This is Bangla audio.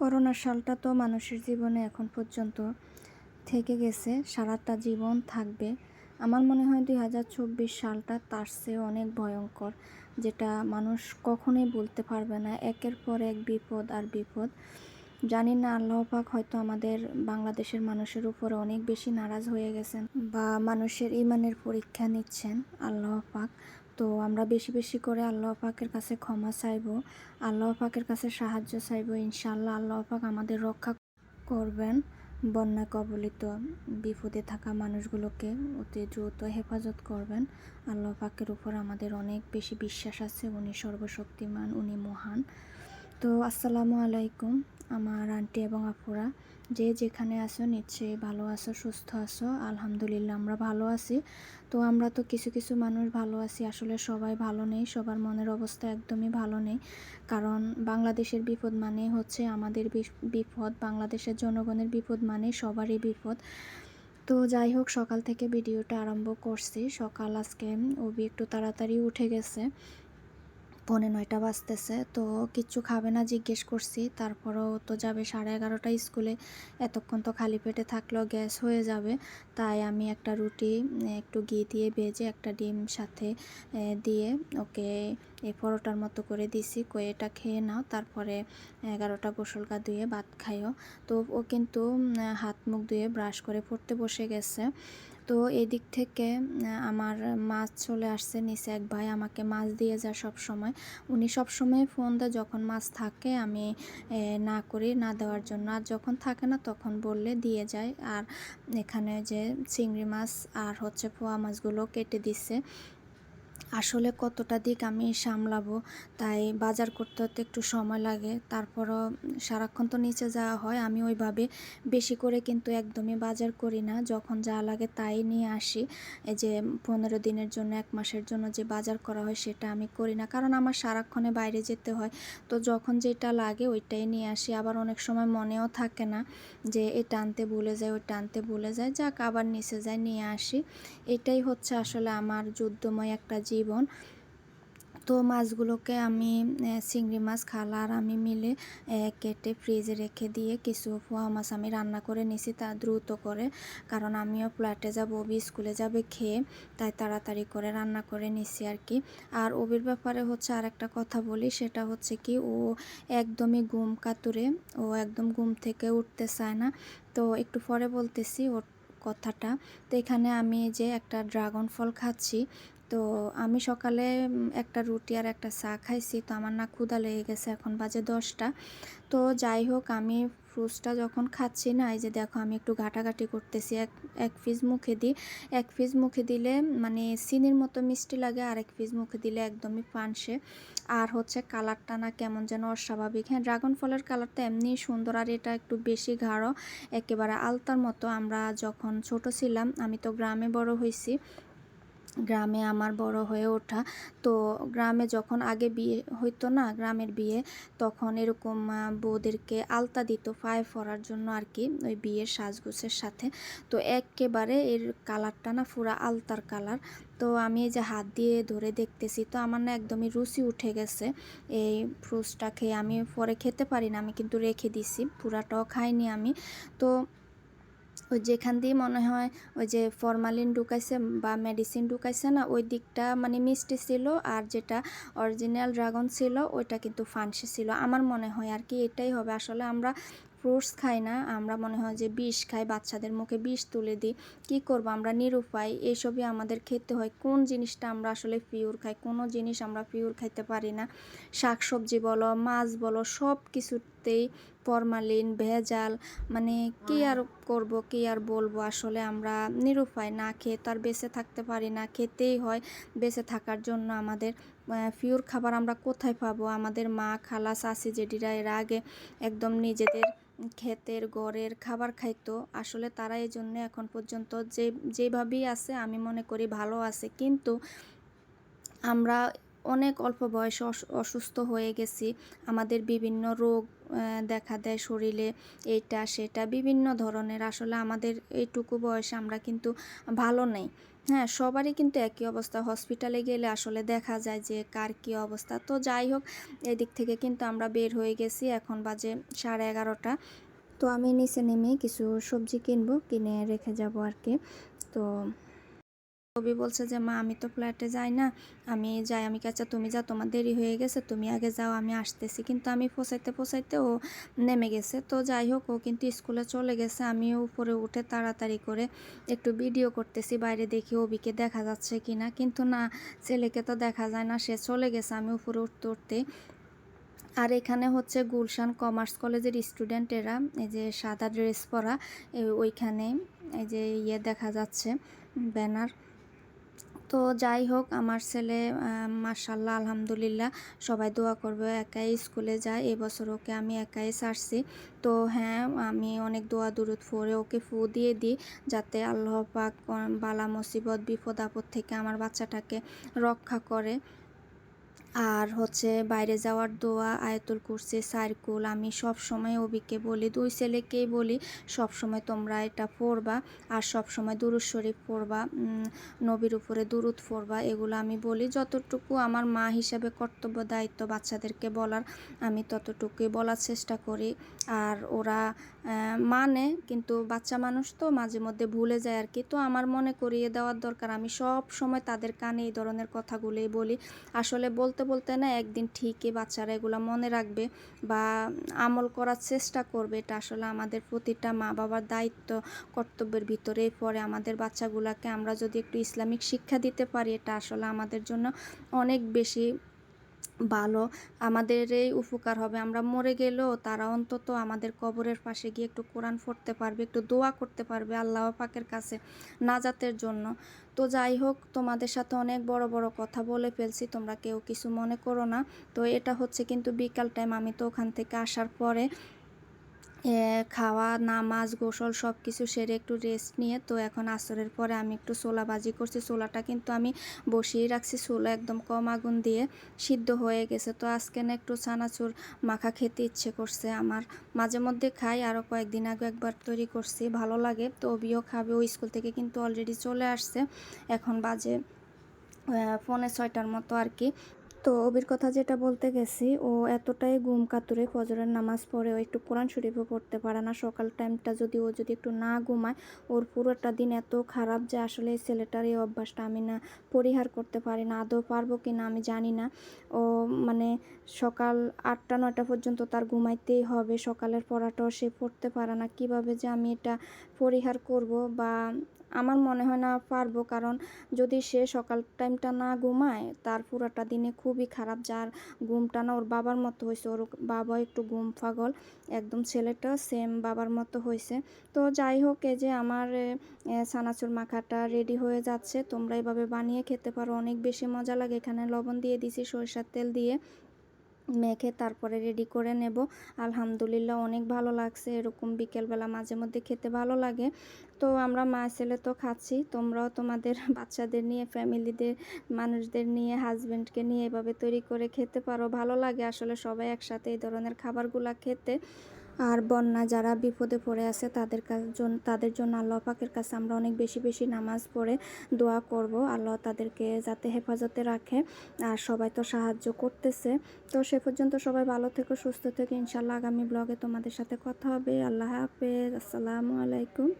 করোনার সালটা তো মানুষের জীবনে এখন পর্যন্ত থেকে গেছে, সারাটা জীবন থাকবে। আমার মনে হয় দুই হাজার চব্বিশ সালটা তার চেয়ে অনেক ভয়ঙ্কর, যেটা মানুষ কখনোই বলতে পারবে না। একের পর এক বিপদ আর বিপদ। জানি না, আল্লাহ পাক হয়তো আমাদের বাংলাদেশের মানুষের উপরে অনেক বেশি নারাজ হয়ে গেছেন বা মানুষের ইমানের পরীক্ষা নিচ্ছেন, আল্লাহ পাক। তো আমরা বেশি বেশি করে আল্লাহ পাকের কাছে ক্ষমা চাইব, আল্লাহ পাকের কাছে সাহায্য চাইব ইনশাল্লাহ আল্লাহ পাক আমাদের রক্ষা করবেন বন্যা কবলিত বিপদে থাকা মানুষগুলোকে অতি দ্রুত হেফাজত করবেন। আল্লাহ পাকের উপর আমাদের অনেক বেশি বিশ্বাস আছে, উনি সর্বশক্তিমান, উনি মহান। তো আসসালামু আলাইকুম আমার আন্টি এবং আপুরা। যে যেখানে আছো, নিশ্চয়ই ভালো আছো, সুস্থ আছো। আলহামদুলিল্লাহ, আমরা ভালো আছি। তো আমরা তো কিছু কিছু মানুষ ভালো আছি। আসলে সবাই ভালো নেই, সবার মনের অবস্থা একদমই ভালো নেই। কারণ বাংলাদেশের বিপদ মানে হচ্ছে আমাদের বিপ- বিপদ। বাংলাদেশের জনগণের বিপদ মানে সবারই বিপদ। তো যাই হোক, সকাল থেকে ভিডিওটা আরম্ভ করছি। সকাল আজকে ওবি একটু তাড়াতাড়ি উঠে গেছে। পৌনে নয়টা বাজতেছে, তো কিচ্ছু খাবে না জিজ্ঞেস করছি। তারপরও তো যাবে সাড়ে এগারোটা স্কুলে, এতক্ষণ তো খালি পেটে থাকলেও গ্যাস হয়ে যাবে। তাই আমি একটা রুটি, একটু ঘি দিয়ে ভেজে একটা ডিম সাথে দিয়ে ওকে এই পরোটার মতো করে দিছি। কয়ে এটা খেয়ে নাও, তারপরে এগারোটা গোসল গা ধুয়ে ভাত খাইও। তো ও কিন্তু হাত মুখ ধুয়ে ব্রাশ করে পড়তে বসে গেছে। তো এদিক থেকে আমার মাছ চলে আসছে নিচে এক ভাই আমাকে মাছ দিয়ে যায় সব সময় উনি সব সময় ফোন দেয়, যখন মাছ থাকে আমি না করি, না দেওয়ার জন্য। আর যখন থাকে না তখন বললে দিয়ে যায়। আর এখানে যে চিংড়ি মাছ আর হচ্ছে পোয়া মাছগুলো কেটে দিচ্ছে আসলে কতটা দিক আমি সামলাবো, তাই বাজার করতে হতে একটু সময় লাগে। তারপরও সারাক্ষণ তো নিচে যাওয়া হয়, আমি ওইভাবে বেশি করে কিন্তু একদমই বাজার করি না। যখন যা লাগে তাই নিয়ে আসি। এই যে পনেরো দিনের জন্য, এক মাসের জন্য যে বাজার করা হয় সেটা আমি করি না। কারণ আমার সারাক্ষণে বাইরে যেতে হয়। তো যখন যেটা লাগে ওইটাই নিয়ে আসি। আবার অনেক সময় মনেও থাকে না যে এটা আনতে ভুলে যায়, ওইটা আনতে ভুলে যায়। যাক, আবার নিচে যায় নিয়ে আসি। এটাই হচ্ছে আসলে আমার যুদ্ধময় একটা জীবন। তো মাছগুলোকে আমি চিংড়ি মাছ খালা আর আমি মিলে কেটে ফ্রিজে রেখে দিয়ে কিছু পোয়া মাছ আমি রান্না করে নিছি তা দ্রুত করে। কারণ আমিও ফ্ল্যাটে যাব ওবি স্কুলে যাবে খেয়ে, তাই তাড়াতাড়ি করে রান্না করে নিছি আর কি। আর ওবির ব্যাপারে হচ্ছে আর একটা কথা বলি, সেটা হচ্ছে কি, ও একদমই ঘুম কাতুরে, ও একদম ঘুম থেকে উঠতে চায় না। তো একটু পরে বলতেছি ওর কথাটা। তো এখানে আমি যে একটা ড্রাগন ফল খাচ্ছি তো আমি সকালে একটা রুটি আর একটা চা খাইছি। তো আমার না ক্ষুধা লেগে গেছে, এখন বাজে দশটা। তো যাই হোক, আমি ফ্রুটসটা যখন খাচ্ছি না, এই যে দেখো আমি একটু ঘাটাঘাটি করতেছি, এক এক পিস মুখে দিই। এক পিস মুখে দিলে মানে চিনির মতো মিষ্টি লাগে আর এক পিস মুখে দিলে একদমই পানসে। আর হচ্ছে কালারটা না কেমন যেন অস্বাভাবিক। হ্যাঁ ড্রাগন ফলের কালারটা এমনি সুন্দর, আর এটা একটু বেশি গাঢ়, একেবারে আলতার মতো। আমরা যখন ছোট ছিলাম, আমি তো গ্রামে বড় হয়েছি গ্রামে আমার বড় হয়ে ওঠা। তো গ্রামে যখন আগে বিয়ে হইতো না, গ্রামের বিয়ে, তখন এরকম বউদেরকে আলতা দিত পায়ে পরার জন্য আর কি ওই বিয়ের সাজগোছের সাথে। তো একেবারে এর কালারটা না পুরা আলতার কালার। তো আমি এই যে হাত দিয়ে ধরে দেখতেছি, তো আমার না একদমই রুচি উঠে গেছে। এই ফ্রুটসটা খেয়ে আমি পরে খেতে পারি না, আমি কিন্তু রেখে দিছি, পুরাটাও খাইনি আমি। তো ওই যেখান দিয়ে মনে হয় ওই যে ফরমালিন ঢুকাইছে বা মেডিসিন ঢুকাইছে না, ওই দিকটা মানে মিষ্টি ছিল আর যেটা অরিজিনাল ড্রাগন ছিল ওইটা কিন্তু ফানসি ছিল। আমার মনে হয় আর কি এটাই হবে। আসলে আমরা ফ্রুটস খাই না, আমরা মনে হয় যে বিষ খাই, বাচ্চাদের মুখে বিষ তুলে দিই। কি করব আমরা? নিরুপায়। এইসবই আমাদের খেতে হয়। কোন জিনিসটা আমরা আসলে পিওর খাই? কোনো জিনিস আমরা পিওর খাইতে পারি না। শাকসবজি বলো, মাছ বলো সব কিছুতেই ফরমালিন ভেজাল মানে কি আর করব কি আর বলব? আসলে আমরা নিরুপায় না খেয়ে তো আর বেঁচে থাকতে পারি না। খেতেই হয় বেঁচে থাকার জন্য আমাদের পিওর খাবার আমরা কোথায় পাবো? আমাদের মা খালা চাষি জেডিরা এর আগে একদম নিজেদের ক্ষেতের গড়ের খাবার খাইতো। আসলে তারা এই জন্য এখন পর্যন্ত যে যেভাবেই আছে আমি মনে করি ভালো আছে। কিন্তু আমরা অনেক অল্প বয়সে অস- অসুস্থ হয়ে গেছি। আমাদের বিভিন্ন রোগ দেখা দেয় শরীরে এইটা সেটা, বিভিন্ন ধরনের। আসলে আমাদের এইটুকু বয়সে আমরা কিন্তু ভালো নেই। হ্যাঁ সবারই কিন্তু একই অবস্থা। হসপিটালে গেলে আসলে দেখা যায় যে কার কী অবস্থা। তো যাই হোক, এদিক থেকে কিন্তু আমরা বের হয়ে গেছি। এখন বাজে সাড়ে এগারোটা। তো আমি নিচে নেমে কিছু সবজি কিনবো, কিনে রেখে যাব আর কি। তো কবি বলছে যে, মা, আমি তো ফ্ল্যাটে যাই না। আমি যাই, আমি কাছে, তুমি যাও, তোমার দেরি হয়ে গেছে, তুমি আগে যাও, আমি আসতেছি। কিন্তু আমি পোষাইতে পোষাইতে ও নেমে গেছে। তো যাই হোক, ও কিন্তু স্কুলে চলে গেছে। আমি উপরে উঠে তাড়াতাড়ি করে একটু ভিডিও করতেছি, বাইরে দেখি অবিকে দেখা যাচ্ছে কি না কিন্তু না, ছেলেকে তো দেখা যায় না, সে চলে গেছে আমি উপরে উঠতে উঠতে। আর এখানে হচ্ছে গুলশান কমার্স কলেজের স্টুডেন্টেরা এই যে সাদা ড্রেস পরা ওইখানে এই যে ইয়ে দেখা যাচ্ছে, ব্যানার। তো যাই হোক, আমার ছেলে মার্শাল্লাহ আলহামদুলিল্লাহ, সবাই দোয়া করবে, একাই স্কুলে যায় এবছর ওকে আমি একাই সারছি তো হ্যাঁ আমি অনেক দোয়া দূরত ফোরে ওকে ফু দিয়ে দিই, যাতে আল্লাহ পাক বালা মুসিবত, বিপদ, আপদ থেকে আমার বাচ্চাটাকে রক্ষা করে। আর হচ্ছে বাইরে যাওয়ার দোয়া, আয়তুল কুরসি, সাইরকুল, আমি সব সময় অবিকে বলি, দুই ছেলেকেই বলি সব সময় তোমরা এটা পড়বা আর সব সময় দুরুদ শরীফ পড়বা নবীর উপরে দুরুদ পড়বা, এগুলো আমি বলি যতটুকু আমার মা হিসাবে কর্তব্য, দায়িত্ব বাচ্চাদেরকে বলার, আমি ততটুকুই বলার চেষ্টা করি। আর ওরা মানে কিন্তু বাচ্চা মানুষ তো মাঝে মধ্যে ভুলে যায় আর কি তো আমার মনে করিয়ে দেওয়ার দরকার, আমি সব সময় তাদের কানে এই ধরনের কথাগুলোই বলি। আসলে বলতে বলতে না, একদিন ঠিকই বাচ্চারা এগুলো মনে রাখবে বা আমল করার চেষ্টা করবে। এটা আসলে আমাদের প্রতিটা মা বাবার দায়িত্ব, কর্তব্যের ভিতরেই পড়ে। আমাদের বাচ্চাগুলোকে আমরা যদি একটু ইসলামিক শিক্ষা দিতে পারি, এটা আসলে আমাদের জন্য অনেক বেশি ভালো, আমাদের এই উপকার হবে। আমরা মরে গেলেও তারা অন্তত আমাদের কবরের পাশে গিয়ে একটু কোরআন পড়তে পারবে, একটু দোয়া করতে পারবে আল্লাহ পাকের কাছে নাজাতের জন্য। তো যাই হোক, তোমাদের সাথে অনেক বড় বড় কথা বলে ফেলছি, তোমরা কেউ কিছু মনে করো না। তো এটা হচ্ছে কিন্তু বিকাল টাইম আমি তো ওখান থেকে আসার পরে খাওয়া, নামাজ, গোসল সব কিছু সেরে একটু রেস্ট নিয়ে, তো এখন আসরের পরে আমি একটু ছোলা বাজি করছি। ছোলাটা কিন্তু আমি বসিয়ে রাখছি, ছোলা একদম কম আগুন দিয়ে সিদ্ধ হয়ে গেছে। তো আজকে না একটু চানাচুর মাখা খেতে ইচ্ছে করছে আমার। মাঝে মধ্যে খাই আরও কয়েকদিন আগে একবার তৈরি করছি, ভালো লাগে। তো অবিও খাবে, ও স্কুল থেকে কিন্তু অলরেডি চলে আসছে। এখন বাজে ফোনে ছয়টার মতো আর কি। তো অবির কথা যেটা বলতে গেছি, ও এতটাই ঘুম কাতুরে ফজরের নামাজ পড়ে, ও একটু কোরআন শরীফও পড়তে পারে না। সকাল টাইমটা যদি ও যদি একটু না ঘুমায়, ওর পুরোটা দিন এত খারাপ যে আসলে এই ছেলেটার এই অভ্যাসটা আমি না, পরিহার করতে পারি না। আদৌ পারব কি না আমি জানি না। ও মানে সকাল আটটা, নয়টা পর্যন্ত তার ঘুমাইতেই হবে। সকালের পড়াটাও সে পড়তে পারে না। কীভাবে যে আমি এটা পরিহার করব বা আমার মনে হয় না পারব। কারণ যদি সে সকাল টাইমটা না ঘুমায় তার পুরোটা দিনে খুবই খারাপ। যার ঘুমটা না ওর বাবার মতো হয়েছে ওর বাবা একটু ঘুম পাগল একদম ছেলেটা সেম বাবার মতো হয়েছে। তো যাই হোক এই যে আমার এ, মাখাটা রেডি হয়ে যাচ্ছে। তোমরা এভাবে বানিয়ে খেতে পারো অনেক বেশি মজা লাগে। এখানে লবণ দিয়ে দিছি সরিষার তেল দিয়ে। মেখে তারপরে রেডি করে নেব। আলহামদুলিল্লাহ অনেক ভালো লাগছে এরকম বিকেলবেলা মাঝে মধ্যে খেতে ভালো লাগে। তো আমরা মা ছেলে তো খাচ্ছি, তোমরাও তোমাদের বাচ্চাদের নিয়ে, ফ্যামিলিদের মানুষদের নিয়ে হাজব্যান্ডকে নিয়ে এভাবে তৈরি করে খেতে পারো। ভালো লাগে আসলে সবাই একসাথে এই ধরনের খাবারগুলো খেতে। আর বন্যা যারা বিপদে পড়ে আছে তাদের জন্য জন- তাদের জন্য আল্লাহ পাকের কাছে আমরা অনেক বেশি বেশি নামাজ পড়ে দোয়া করব। আল্লাহ তাদেরকে যাতে হেফাজতে রাখে আর সবাই তো সাহায্য করতেছে। তো সে পর্যন্ত সবাই ভালো থেকো, সুস্থ থেকে। ইনশাল্লাহ আগামী ব্লগে তোমাদের সাথে কথা হবে। আল্লাহ হাফেজ। আসসালামু আলাইকুম।